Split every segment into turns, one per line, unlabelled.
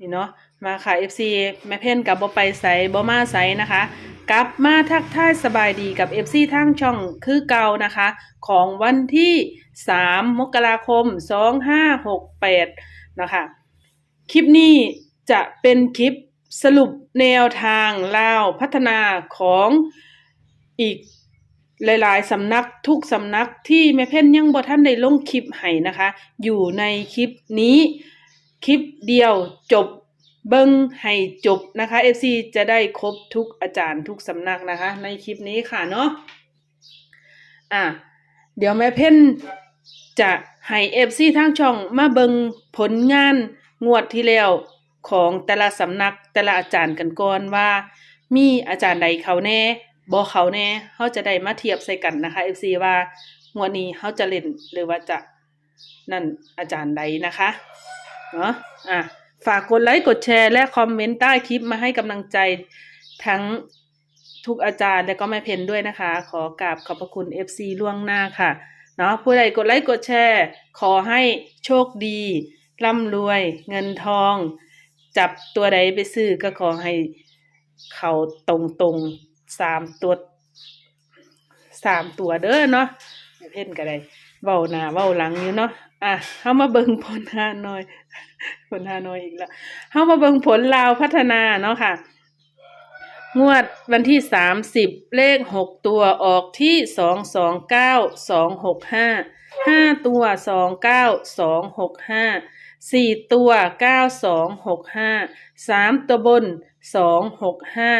นี่เนาะมาค่ะ FC แม่เพ่นกับบ่ไปใสบ่มาใสนะคะ กลับมาทักทายสบายดีกับ FC ทางช่องคือเก่านะคะ ของวันที่ 3 มกราคม 2568 นะคะ คลิปนี้จะเป็นคลิปสรุปแนวทางลาวพัฒนาของอีกหลาย ๆ สำนักทุกสำนักที่แม่เพ่นยังบ่ท่านได้ลงคลิปให้นะคะ อยู่ในคลิปนี้ คลิปเดียวจบเบิ้งให้จบนะคะ FC จะได้ครบทุกอาจารย์ทุกสำนักนะคะ ในคลิปนี้ค่ะเนาะอะเดี๋ยวแม่เพ่นจะให้ FC ทางช่องมาเบิงผลงานงวดที่แล้วของแต่ละสำนักแต่ละอาจารย์กันก่อนว่า มีอาจารย์ใดเขาแน่บ่เขาแน่เขาจะได้มาเทียบใส่กันนะคะ FC ว่างวดนี้เขาจะเล่นหรือว่าจะนั่นอาจารย์ใดนะคะ เนาะอะฝากกดไลค์กดแชร์และคอมเมนต์ใต้คลิปมาให้กำลังใจทั้งทุกอาจารย์และก็แม่เพนด้วยนะคะ ขอกราบขอบพระคุณ FC ล่วงหน้าค่ะเนาะผู้ใดกดไลค์กดแชร์ ขอให้โชคดีร่ำรวย เงินทอง จับตัวใดไปซื้อก็ขอให้เขาตรงตรงสามตัวสามตัวเด้อเนาะเพ่นก็ได้เว้าหน้าเว้าหลังอยู่เนาะ อะเฮามาเบิ่งผลฮานอย ผลฮานอยอีกแล้วเฮามาเบิ่งผลลาวพัฒนาเนาะค่ะ งวดวันที่สามสิบเลขหกตัวออกที่สองสองเก้าสองหกห้าห้าตัวสองเก้าสองหกห้าสี่ตัวเก้าสองหกห้าสามตัวบนสองหกห้า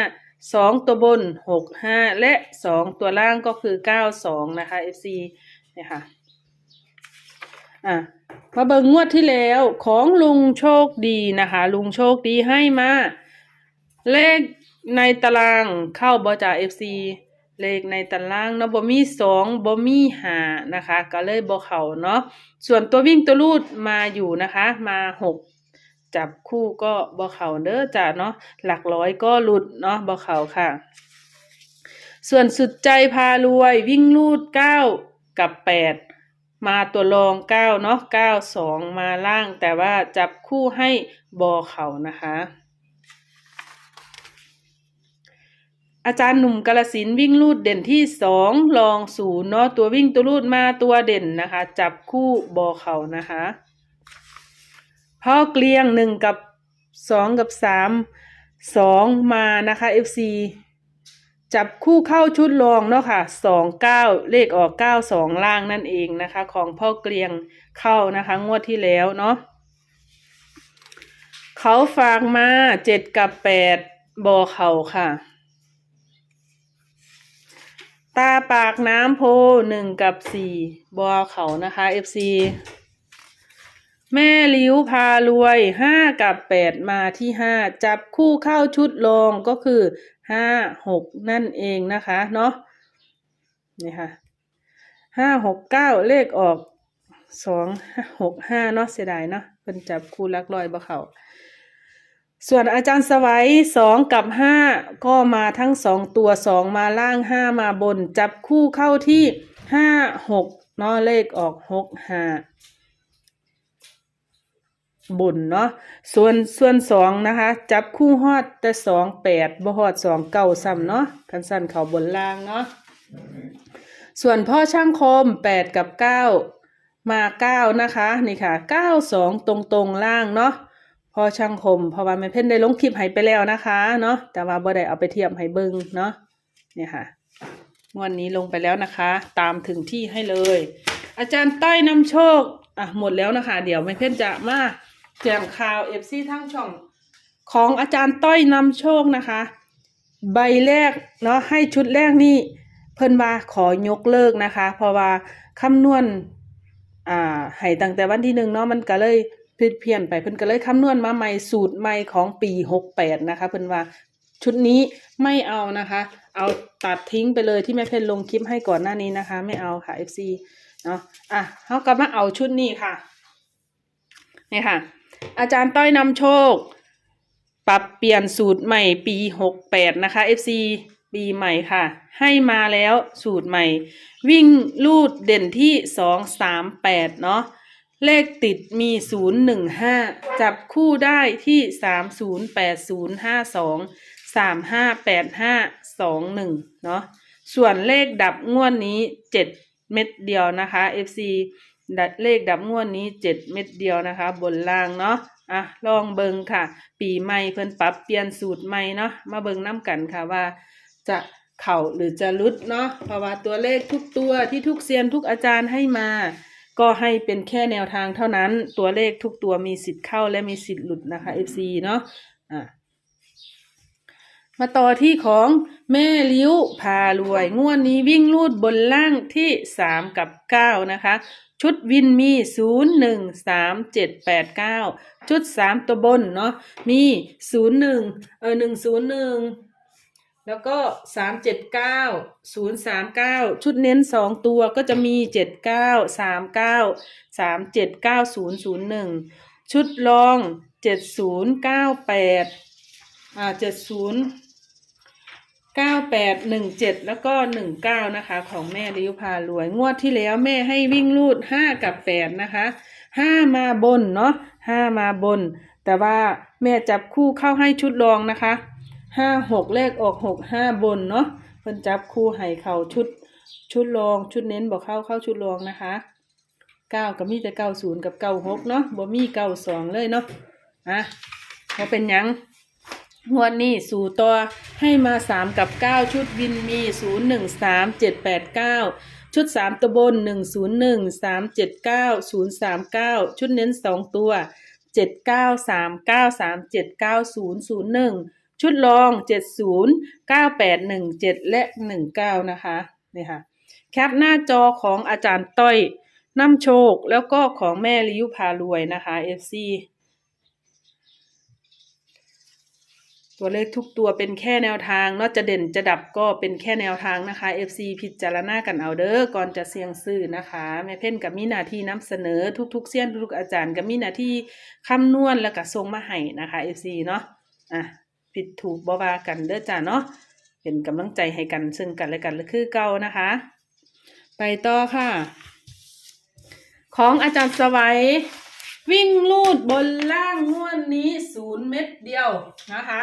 สองตัวบนหกห้าและสองตัวล่างก็คือเก้าสองนะคะ FC เนี่ยค่ะ อะมาเบิ่งงวดที่แล้วของลุงโชคดีนะคะ ลุงโชคดีให้มา เลขในตารางเข้าบอจ่าเอฟซีเลขในตารางเนาะบ่มีสองบ่มีหานะคะ ก็เลยบ่เขาเนาะส่วนตัววิ่งตัวรูดมาอยู่นะคะ มาหกจับคู่ก็บ่เขาเด้อจ้ะเนาะหลักร้อยก็หลุดเนาะบ่เขาค่ะ ส่วนสุดใจพารวยวิ่งลูดเก้ากับแปด มาตัวรองเก้าเนาะเก้าสองมาล่าง แต่ว่าจับคู่ให้บอเขานะคะ อาจารย์หนุ่มกาลสินวิ่งลูดเด่นที่สองรองศูนย์เนาะตัววิ่งตัวลูดมาตัวเด่นนะคะ จับคู่บอเขานะคะพ่อเกลียงหนึ่งกับสองกับสามสองมานะคะ FC จับคู่เข้าชุดรองเนาะค่ะสองเก้าเลขออกเก้าสองล่างนั่นเองนะคะ ของพ่อเกลียงเข้านะคะ งวดที่แล้วเนาะเขาฝากมาเจ็ดกับแปดบอเขาค่ะ ตาปากน้ำโพหนึ่งกับสี่บอเขานะคะ FC แม่ลิ้วพารวยห้ากับแปดมาที่ห้าจับคู่เข้าชุดรองก็คือ ห้าหกนั่นเองนะคะเนาะนี่ค่ะห้าหกเก้าเลขออกสองหกห้าเนาะเสียดายเนาะเป็นจับคู่ลักลอยบ่เขาส่วนอาจารย์สวัยสองกับห้าก็มาทั้งสองตัวสองมาล่างห้ามาบน จับคู่เข้าที่ห้าหกเนาะเลขออกหกห้า บุญเนาะส่วนส่วนสองนะคะ จับคู่ฮอดแต่สองแปดบ่ฮอดสองเก้าซ้ำเนาะคันสั้นเขาบนล่างเนาะส่วนพ่อช่างคมแปดกับเก้ามาเก้านะคะนี่ค่ะเก้าสองตรงตรงล่างเนาะพ่อช่างคมเพราะว่าแม่เพ่นได้ลงคลิปให้ไปแล้วนะคะเนาะแต่ว่าบ่ได้เอาไปเทียบให้เบิ่งเนาะเนี่ยค่ะงวันนี้ลงไปแล้วนะคะ ตามถึงที่ให้เลย อาจารย์ต้อยนำโชคอะหมดแล้วนะคะ เดี๋ยวแม่เพ่นจะมา แจ้งข่าวเอฟซีทั้งช่องของอาจารย์ต้อยนำโชคนะคะ ใบแรกเนาะให้ชุดแรกนี่เพิ่นว่าขอยกเลิกนะคะ เพราะว่าคำนวณอ่าให้ตั้งแต่วันที่หนึ่งเนาะมันก็เลยผิดเพี้ยนไปเพิ่นก็เลยคำนวณมาใหม่สูตรใหม่ของปีหกแปดนะคะเพิ่นว่าชุดนี้ไม่เอานะคะ เอาตัดทิ้งไปเลยที่แม่เพนลงคลิปให้ก่อนหน้านี้นะคะ ไม่เอาค่ะ FC เนาะอะเขาก็มาเอาชุดนี้ค่ะนี่ค่ะ อาจารย์ต้อยนำโชค ปรับเปลี่ยนสูตรใหม่ปีหกแปดนะคะ FC ปีใหม่ค่ะ ให้มาแล้วสูตรใหม่ วิ่งลูดเด่นที่สองสามแปดเนาะเลขติดมี015จับคู่ได้ที่308052 358521เนาะส่วนเลขดับงวดนี้7เม็ดเดียวนะคะ FC ดัเลขดับงวดนี้7เม็ดเดียวนะคะ บนล่างเนาะอะลองเบิงค่ะ ปีใหม่เพิ่นปรับเปลี่ยนสูตรใหม่เนาะมาเบิงน้ำกันค่ะว่า จะเข่าหรือจะลุดเนาะเพราะว่าตัวเลขทุกตัวที่ทุกเซียนทุกอาจารย์ให้มา ก็ให้เป็นแค่แนวทางเท่านั้น ตัวเลขทุกตัวมีสิทธิ์เข้าและมีสิทธิ์หลุดนะคะ FC เนาะอะมาต่อที่ของแม่ลิ้วพารวย งวดนี้วิ่งลูดบนล่างที่ 3 กับ 9 นะคะ ชุดวินมี0 1 3 7 8 9ชุด3ตัวบนเนาะมี0 1เออ1 0 1แล้วก็สามเจ็ดเก้าศูนย์สามเก้าชุดเน้นสองตัวก็จะมีเจ็ดเก้าสามเก้าสามเจ็ดเก้าศูนย์ศูนย์หนึ่งชุดรองเจ็ดศูนย์เก้าแปดอ่าเจ็ดศูนย์ ก้าแปดหนึ่งเจ็ดแล้วก็หนึ่งเก้านะคะ ของแม่ริวพารวย งวดที่แล้วแม่ให้วิ่งลูดห้ากับแปดนะคะห้ามาบนเนาะห้ามาบน แต่ว่าแม่จับคู่เข้าให้ชุดรองนะคะห้าหกเลขออกหกห้าบนเนาะเพิ่นจับคู่ให้เข่าชุดชุดรองชุดเน้นบอกเข้าเข้าชุดรองนะคะเก้ากับมีแต่เก้าศูนย์กับเก้าหกเนาะบ่มีเก้าสองเลยเนาะอะพอเป็นยัง งวดนี้สู่ตัวให้มาสามกับเก้าชุดวินมีศูนย์หนึ่งสามเจ็ดแปดเก้าชุดสามตัวบนหนึ่งศูนย์หนึ่งสามเจ็ดเก้าศูนย์สามเก้าชุดเน้นสองตัวเจ็ดเก้าสามเก้าสามเจ็ดเก้าศูนย์ศูนย์หนึ่งชุดรองเจ็ดศูนย์เก้าแปดหนึ่งเจ็ดและหนึ่งเก้านะคะนี่ค่ะแคปหน้าจอของอาจารย์ต้อยน้ำโชคแล้วก็ของแม่ลิยุพารวยนะคะ FC ตัวเลขทุกตัวเป็นแค่แนวทางเนอกจะเด่นจะดับก็เป็นแค่แนวทางนะคะ FC พิจารณากันเอาเด้อก่อนจะเสี่ยงซื้อนะคะแม่เพ่นกับมีหน้าที่นำเสนอทุกๆเสี้ยนทุกๆอาจารย์กับมีหน้าที่คำนวณแล้วก็ส่งมาให้นะคะ FC เนาะอะผิดถูกบวากันเด้อจ้าเนาะเป็นกำลังใจให้กันซึ่งกันและกันคือเก่านะคะ ไปต่อค่ะ ของอาจารย์สวัยวิ่งลูดบนล่างงวดนี้ศูนย์เม็ดเดียวนะคะ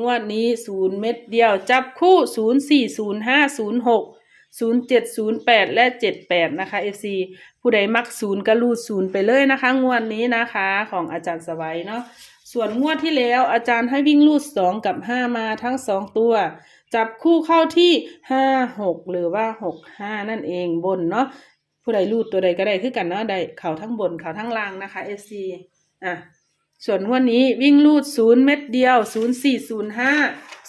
งวดนี้ศูนย์เม็ดเดียว จับคู่ศูนย์สี่ศูนย์ห้าศูนย์หกศูนย์เจ็ดศูนย์แปดและเจ็ดแปดนะคะ FC ผู้ใดมักศูนย์ก็รูดศูนย์ไปเลยนะคะ งวดนี้นะคะของอาจารย์สวัยเนาะส่วนงวดที่แล้วอาจารย์ให้วิ่งลูดสองกับห้ามาทั้งสองตัว จับคู่เข้าที่ห้าหกหรือว่าหกห้านั่นเองบนเนาะผู้ใดรูดตัวใดก็ได้คือกันเนาะได้เข่าทั้งบนเข่าทั้งล่างนะคะ FC อะ ส่วนวันนี้วิ่งลูดศูนย์เม็ดเดียวศูนย์สี่ศูนย์ห้า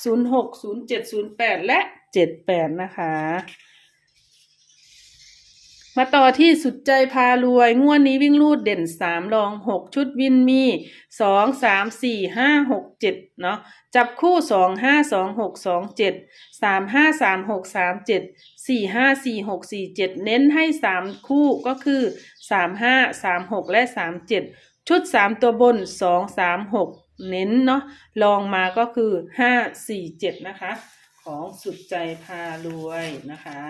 ศูนย์หกศูนย์เจ็ดศูนย์แปดและเจ็ดแปดนะคะ มาต่อที่สุดใจพารวยงวดนี้วิ่งลูดเด่นสามรองหกชุดวินมีสองสามสี่ห้าหกเจ็ดเนาะจับคู่สองห้าสองหกสองเจ็ดสามห้าสามหกสามเจ็ดสี่ห้าสี่หกสี่เจ็ดเน้นให้สามคู่ก็คือ สามห้าสามหกและสามเจ็ดชุดสามตัวบนสองสามหกเน้นเนาะลองมาก็คือห้าสี่เจ็ดนะคะ ของสุดใจพารวยนะคะ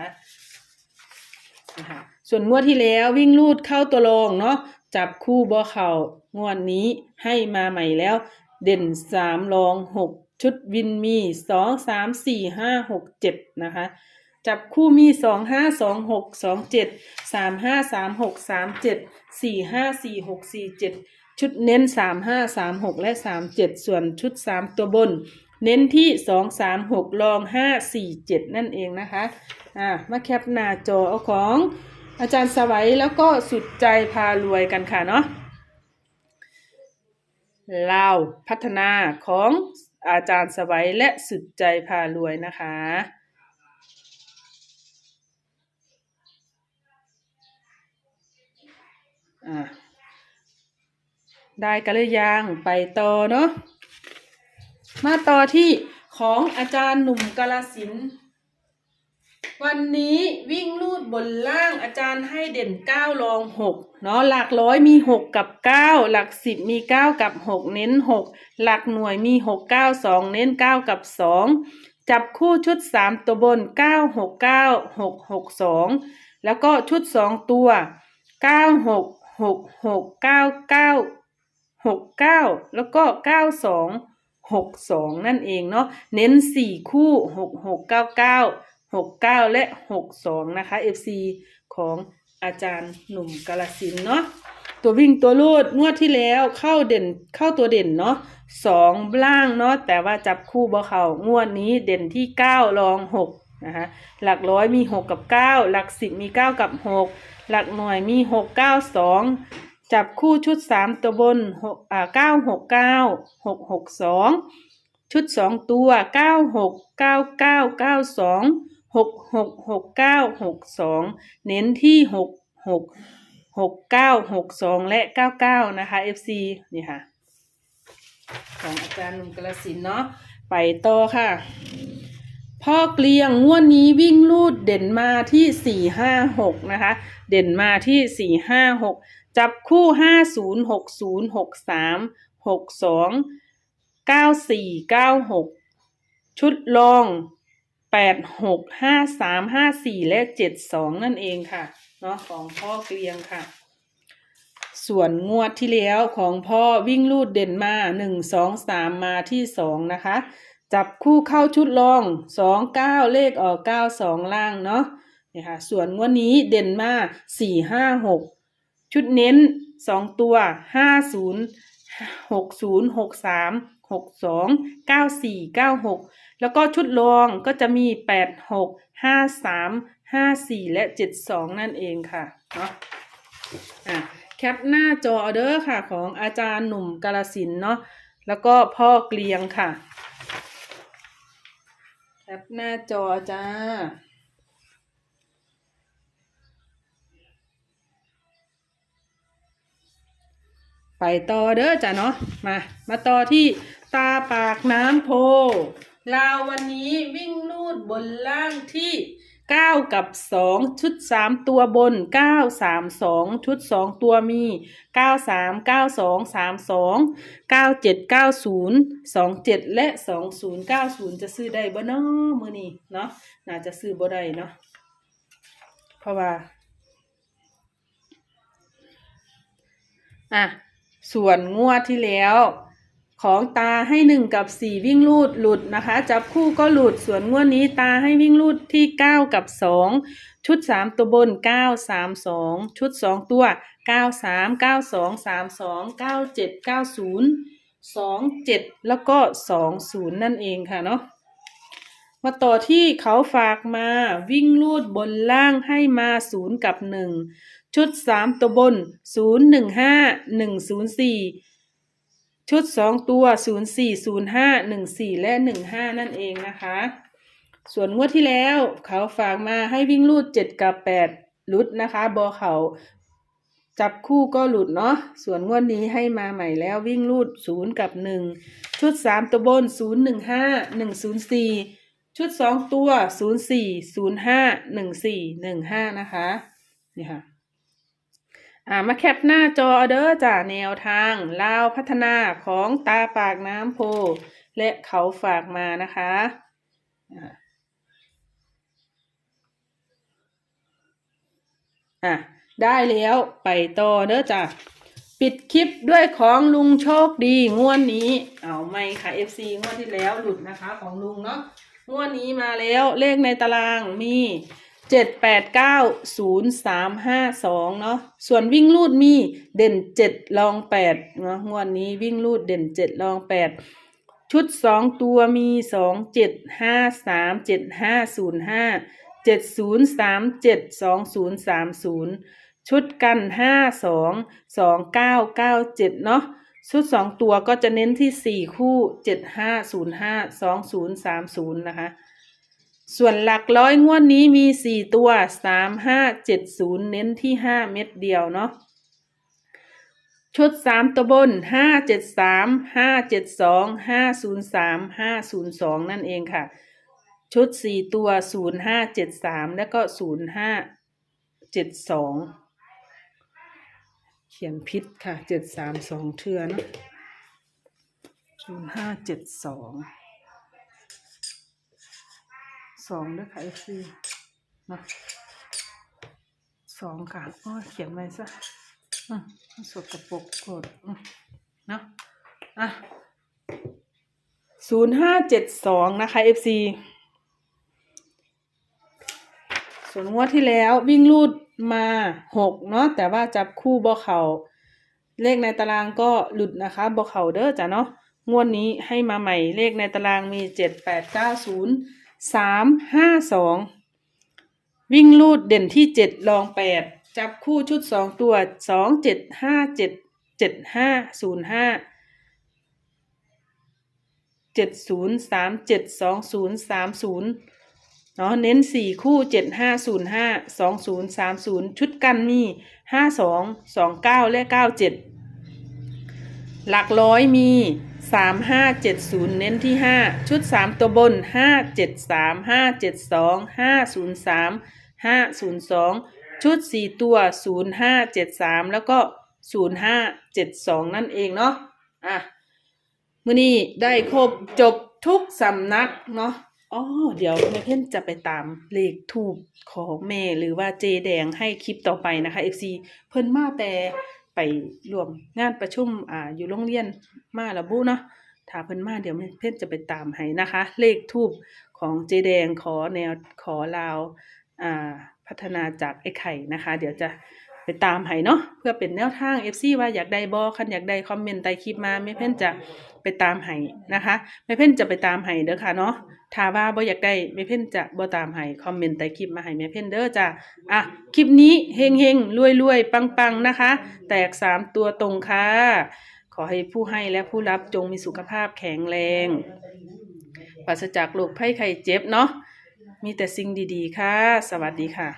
นะคะส่วนงวดที่แล้ววิ่งลูดเข้าตัวรองเนาะจับคู่บ่เข่างวดนี้ให้มาใหม่แล้ว เด่นสามรองหกชุดวินมีสองสามสี่ห้าหกเจ็ดนะคะ จับคู่มีสองห้าสองหกสองเจ็ดสามห้าสามหกสามเจ็ดสี่ห้าสี่หกสี่เจ็ดชุดเน้นสามห้าสามหกและสามเจ็ดส่วนชุดสามตัวบน เน้นที่สองสามหกลองห้าสี่เจ็ดนั่นเองนะคะอ่ามาแคปหน้าจอเอาของอาจารย์สวัยแล้วก็สุดใจพารวยกันค่ะเนาะเลาพัฒนาของอาจารย์สวัยและสุดใจพารวยนะคะ อะได้กันเลยยังไปต่อเนาะมาต่อที่ของอาจารย์หนุ่มกาลสิน วันนี้วิ่งลูดบนล่างอาจารย์ให้เด่นเก้ารองหกเนาะหลักร้อยมีหกกับเก้าหลักสิบมีเก้ากับหกเน้นหกหลักหน่วยมีหกเก้าสองเน้นเก้ากับสองจับคู่ชุดสามตัวบนเก้าหกเก้าหกหกสองแล้วก็ชุดสองตัวเก้าหก หกหกเก้าเก้าหกเก้าแล้วก็เก้าสองหกสองนั่นเองเนาะเน้นสี่คู่หกหกเก้าเก้าหกเก้าและหกสองนะคะ FC ของอาจารย์หนุ่มกาลสินเนาะตัววิ่งตัวลูดงวดที่แล้วเข้าเด่นเข้าตัวเด่นเนาะสองล่างเนาะแต่ว่าจับคู่บ่เขางวดนี้เด่นที่เก้ารองหกนะคะหลักร้อยมีหกกับเก้าหลักสิบมีเก้ากับหก หลักหน่วยมีหกเก้าสองจับคู่ชุดสามตัวบนหกอ่าเก้าหกเก้าหกหกสองชุดสองตัวเก้าหกเก้าเก้าเก้าสองหกหกหกเก้าหกสองเน้นที่หกหกหกเก้าหกสองและเก้าเก้านะคะ FC นี่ค่ะ ของอาจารย์หนุ่มกระสินเนาะไปต่อค่ะ พ่อเกลียงงวดนี้วิ่งลูดเด่นมาที่สี่ห้าหกนะคะ เด่นมาที่สี่ห้าหกจับคู่ห้าศูนย์หกศูนย์หกสามหกสองเก้าสี่เก้าหกชุดรองแปดหกห้าสามห้าสี่และเจ็ดสองนั่นเองค่ะเนาะของพ่อเกลียงค่ะ ส่วนงวดที่แล้วของพ่อวิ่งลูดเด่นมาหนึ่งสองสามมาที่สองนะคะ จับคู่เข้าชุดรองสองเก้าเลขออกเก้าสองล่างเนาะเนี่ยค่ะส่วนงวดนี้เด่นมาสี่ห้าหกชุดเน้นสองตัวห้าศูนย์หกศูนย์หกสามหกสองเก้าสี่เก้าหกแล้วก็ชุดรองก็จะมีแปดหกห้าสามห้าสี่และเจ็ดสองนั่นเองค่ะเนาะอะแคปหน้าจอเด้อค่ะของอาจารย์หนุ่มกาลสินเนาะแล้วก็พ่อเกลียงค่ะ แคปหน้าจอจ้า ไปต่อเด้อจ้ะเนาะ มา มาต่อที่ตาปากน้ำโพลาววันนี้วิ่งลูดบนล่างที่ เก้ากับสองชุดสามตัวบนเก้าสามสองชุดสองตัวมีเก้าสามเก้าสองสามสองเก้าเจ็ดเก้าศูนย์สองเจ็ดและสองศูนย์เก้าศูนย์จะซื้อได้บ่เนาะมือนี้เนาะน่าจะซื้อบ่ได้เนาะเพราะว่า อะส่วนงวดที่แล้ว ของตาให้หนึ่งกับสี่วิ่งลูดหลุดนะคะ จับคู่ก็หลุดส่วนงวดนี้ตาให้วิ่งลูดที่เก้ากับสองชุดสามตัวบนเก้าสามสองชุดสองตัวเก้าสามเก้าสองสามสองเก้าเจ็ดเก้าศูนย์สองเจ็ดแล้วก็สองศูนย์นั่นเองค่ะเนาะมาต่อที่เขาฝากมาวิ่งลูดบนล่างให้มาศูนย์กับหนึ่งชุดสามตัวบนศูนย์หนึ่งห้าหนึ่งศูนย์สี่ ชุดสองตัวศูนย์สี่ศูนย์ห้าหนึ่งสี่และหนึ่งห้านั่นเองนะคะ ส่วนงวดที่แล้วเขาฝากมาให้วิ่งลูดเจ็ดกับแปดลุดนะคะ บอเขาจับคู่ก็หลุดเนาะ ส่วนงวดนี้ให้มาใหม่แล้ววิ่งลูดศูนย์กับหนึ่งชุดสามตัวบนศูนย์หนึ่งห้าหนึ่งศูนย์สี่ชุดสองตัวศูนย์สี่ศูนย์ห้าหนึ่งสี่หนึ่งห้านะคะ นี่ค่ะ อ่ามาแคปหน้าจอเด้อจ้าแนวทางลาวพัฒนาของตาปากน้ำโพ และเขาฝากมานะคะอะได้แล้วไปต่อเด้อจ้ะปิดคลิปด้วยของลุงโชคดีงวดนนี้ เอาไม่ค่ะ FC งวดที่แล้วหลุดนะคะของลุงเนาะงวดนี้มาแล้วเลขในตารางมี เจ็ดแปดเก้าศูนย์สามห้าสองเนาะส่วนวิ่งลูดมีเด่นเจ็ดรองแปดเนาะงวดนี้วิ่งลูดเด่นเจ็ดรองแปดชุดสองตัวมีสองเจ็ดห้าสามเจ็ดห้าศูนย์ห้าเจ็ดศูนย์สามเจ็ดสองศูนย์สามศูนย์ชุดกันห้าสองสองเก้าเก้าเจ็ดเนาะชุดสองตัวก็จะเน้นที่สี่คู่เจ็ดห้าศูนย์ห้าสองศูนย์สามศูนย์นะคะ ส่วนหลักร้อยงวดนี้มีสี่ตัวสามห้าเจ็ดศูนย์เน้นที่ห้าเม็ดเดียวเนาะชุดสามตัวบนห้าเจ็ดสามห้าเจ็ดสองห้าศูนย์สามห้าศูนย์สองนั่นเองค่ะ ชุดสี่ตัวศูนย์ห้าเจ็ดสามแล้วก็ศูนย์ห้าเจ็ดสองเขียนพิษค่ะเจ็ดสามสองเทือเนาะศูนย์ห้าเจ็ดสอง สองด้วยค่ะเอฟซีนะสองค่ะอ้อเขียนไว้ซะอะสกปรกโกรธอืมเนาะอะศูนย์ห้าเจ็ดสองนะคะ FC ส่วนงวดที่แล้ววิ่งรูดมาหกเนาะแต่ว่าจับคู่บ่เขาเลขในตารางก็หลุดนะคะบ่เขาเด้อจ้ะเนาะงวดนี้ให้มาใหม่เลขในตารางมีเจ็ดแปดเก้าศูนย์ สามห้าสองวิ่งรูดเด่นที่เจ็ดรองแปดจับคู่ชุดสองตัวสองเจ็ดห้าเจ็ดเจ็ดห้าศูนย์ห้าเจ็ดศูนย์สามเจ็ดสองศูนย์สามศูนย์เนาะเน้นสี่คู่เจ็ดห้าศูนย์ห้าสองศูนย์สามศูนย์ชุดกันมีห้าสองสองเก้าและเก้าเจ็ดหลักร้อยมี สามห้าเจ็ดศูนย์เน้นที่ห้าชุดสามตัวบนห้าเจ็ดสามห้าเจ็ดสองห้าศูนย์สามห้าศูนย์สองชุดสี่ตัวศูนย์ห้าเจ็ดสามแล้วก็ศูนย์ห้าเจ็ดสองนั่นเองเนาะอะมื่อนี้ได้ครบจบทุกสำนักเนาะอ๋อเดี๋ยวแม่เพ่นจะไปตามเลขทูบของแม่หรือว่าเจแดงให้คลิปต่อไปนะคะ FC เพิ่นมาแต่ ไปรวมงานประชุมอ่าอยู่โรงเรียนมาละบุเนาะถ้าเพิ่นมาเดี๋ยวเพ่นจะไปตามให้นะคะ เลขทูบของเจแดงขอแนวขอลาวอ่าพัฒนาจากไอ้ไข่นะคะ เดี๋ยวจะ ไปตามให้เนาะเพื่อเป็นแนวทาง FC ว่าอยากได้บอคันอยากได้คอมเมนต์ใต้คลิปมาแม่เพ่นจะไปตามให้นะคะแม่เพ่นจะไปตามให้เด้อค่ะเนาะถ้าว่าบ่อยากได้แม่เพ่นจะบ่ตามให้คอมเมนต์ใต้คลิปมาให้แม่เพ่นเด้อจ้ะอะคลิปนี้เฮงเฮงรวยรวยปังปังนะคะ แตกสามตัวตรงค่ะ ขอให้ผู้ให้และผู้รับจงมีสุขภาพแข็งแรงปราศจากโรคภัยไข้เจ็บเนาะมีแต่สิ่งดีๆ ค่ะ สวัสดีค่ะ